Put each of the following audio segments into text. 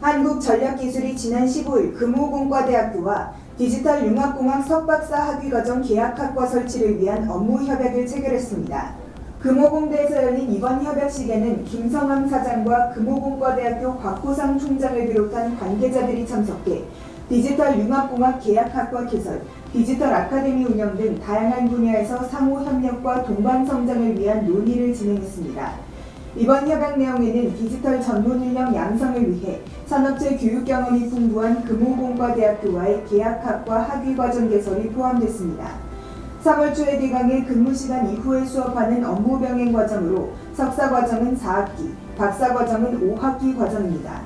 한국전력기술이 지난 15일 금호공과대학교와 디지털융합공학 석박사 학위과정 계약학과 설치를 위한 업무 협약을 체결했습니다. 금호공대에서 열린 이번 협약식에는 김성함 사장과 금호공과대학교 곽호상 총장을 비롯한 관계자들이 참석해 디지털 융합공학 계약학과 개설, 디지털 아카데미 운영 등 다양한 분야에서 상호 협력과 동반 성장을 위한 논의를 진행했습니다. 이번 협약 내용에는 디지털 전문 인력 양성을 위해 산업체 교육 경험이 풍부한 금호공과대학교와의 계약학과 학위 과정 개설이 포함됐습니다. 3월 초에 개강해 근무 시간 이후에 수업하는 업무 병행 과정으로 석사 과정은 4학기, 박사 과정은 5학기 과정입니다.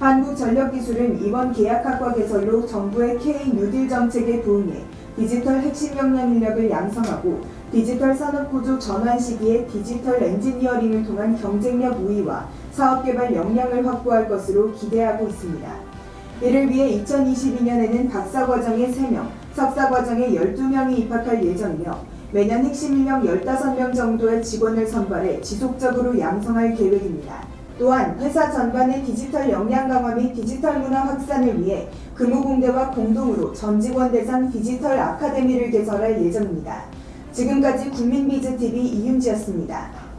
한국전력기술은 이번 계약학과 개설로 정부의 K 뉴딜 정책에 부응해 디지털 핵심 역량 인력을 양성하고 디지털 산업 구조 전환 시기에 디지털 엔지니어링을 통한 경쟁력 우위와 사업 개발 역량을 확보할 것으로 기대하고 있습니다. 이를 위해 2022년에는 박사 과정에 3명, 석사 과정에 12명이 입학할 예정이며 매년 핵심 인력 15명 정도의 직원을 선발해 지속적으로 양성할 계획입니다. 또한 회사 전반의 디지털 역량 강화 및 디지털 문화 확산을 위해 금호공대와 공동으로 전 직원 대상 디지털 아카데미를 개설할 예정입니다. 지금까지 국민비즈TV 이윤지였습니다.